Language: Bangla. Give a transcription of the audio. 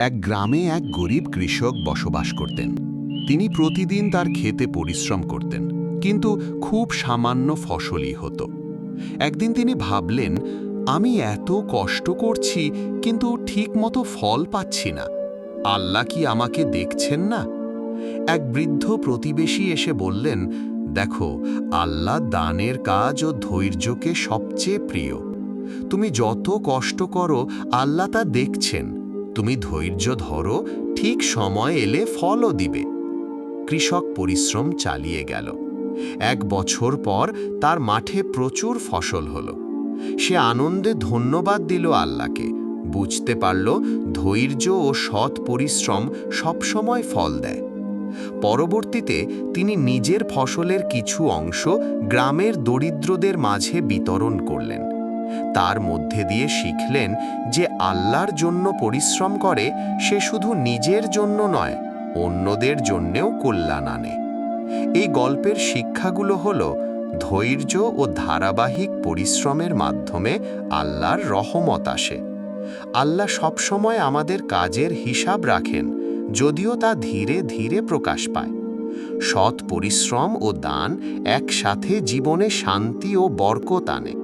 এক গ্রামে এক গরিব কৃষক বসবাস করতেন। তিনি প্রতিদিন তার ক্ষেতে পরিশ্রম করতেন, কিন্তু খুব সামান্য ফসলই হতো। একদিন তিনি ভাবলেন, আমি এত কষ্ট করছি, কিন্তু ঠিকমতো ফল পাচ্ছি না। আল্লাহ কি আমাকে দেখছেন না? এক বৃদ্ধ প্রতিবেশী এসে বললেন, দেখো, আল্লাহ দানের কাজ ও ধৈর্যকে সবচেয়ে প্রিয়। তুমি যত কষ্ট করো, আল্লাহ তা দেখছেন। তুমি ধৈর্য ধরো, ঠিক সময় এলে ফলও দিবে। কৃষক পরিশ্রম চালিয়ে গেল। এক বছর পর তার মাঠে প্রচুর ফসল হলো। সে আনন্দে ধন্যবাদ দিল আল্লাহকে। বুঝতে পারল ধৈর্য ও সৎ পরিশ্রম সবসময় ফল দেয়। পরবর্তীতে তিনি নিজের ফসলের কিছু অংশ গ্রামের দরিদ্রদের মাঝে বিতরণ করলেন। তার মধ্যে দিয়ে শিখলেন যে আল্লাহর জন্য পরিশ্রম করে সে শুধু নিজের জন্য নয়, অন্যদের জন্যেও কল্যাণ আনে। এই গল্পের শিক্ষাগুলো হল ধৈর্য ও ধারাবাহিক পরিশ্রমের মাধ্যমে আল্লাহর রহমত আসে। আল্লাহ সবসময় আমাদের কাজের হিসাব রাখেন, যদিও তা ধীরে ধীরে প্রকাশ পায়। সৎ পরিশ্রম ও দান একসাথে জীবনে শান্তি ও বরকত আনে।